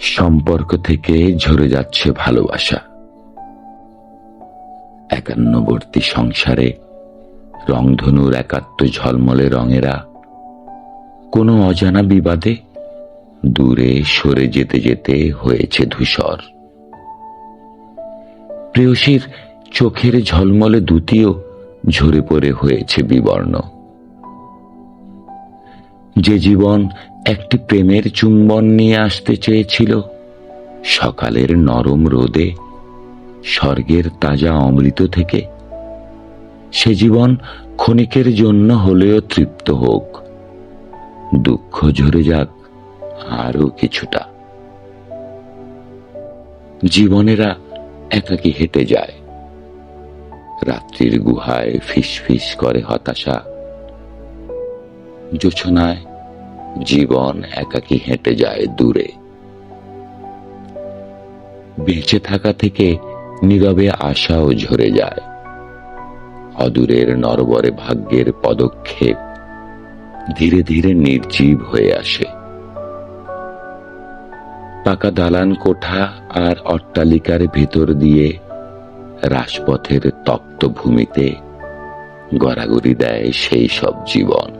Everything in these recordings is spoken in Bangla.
সম্পর্ক থেকে ঝরে যাচ্ছে ভালোবাসা। একান্নবর্তী সংসারে রংধনুর একাত্ম ঝলমলে রঙেরা। কোনো অজানা বিবাদে দূরে সরে যেতে যেতে হয়েছে ধূসর। প্রেয়সীর চোখের ঝলমলে দুটিও ঝরে পড়ে হয়েছে বিবর্ণ। যে জীবন একটি প্রেমের চুম্বন নিয়ে আসতে চেয়েছিল, সকালের নরম রোদে, স্বর্গের তাজা অমৃত থেকে। সে জীবন ক্ষণিকের জন্য হলেও তৃপ্ত হোক। দুঃখ ঝরে যাক আরও কিছুটা। জীবনেরা একাকি হেঁটে যায়। রাত্রির গুহায় ফিস ফিস করে হতাশা। জোছনায় জীবন একাকি হেঁটে যায় দূরে। বেঁচে থাকা থেকে নীরবে আশাও ঝরে যায়। অদূরের নরবরে ভাগ্যের পদক্ষেপ ধীরে ধীরে নির্জীব হয়ে আসে। পাকা দালান কোঠা আর অট্টালিকার ভেতর দিয়ে রাজপথের তপ্ত ভূমিতে গড়াগড়ি দেয় সেই সব জীবন।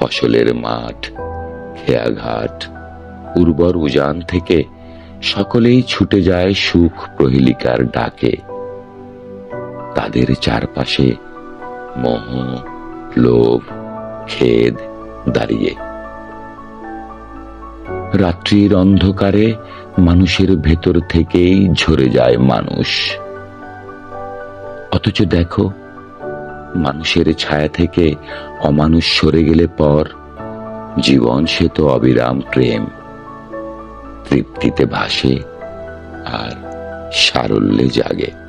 ফসলের মাঠ, খেয়াঘাট, উর্বর উজান থেকে সকলেই ছুটে যায় সুখ প্রহেলিকার ডাকে। তাদের চারপাশে মোহ, লোভ, খেদ দাঁড়িয়ে। রাত্রির অন্ধকারে মানুষের ভেতর থেকেই ঝরে যায় মানুষ। অথচ দেখো মানুষের ছায়া থেকে অমানুষ সরে গেলে পর জীবন সে তো অবিরাম প্রেম। তৃপ্তিতে ভাসে আর সারল্যে জাগে।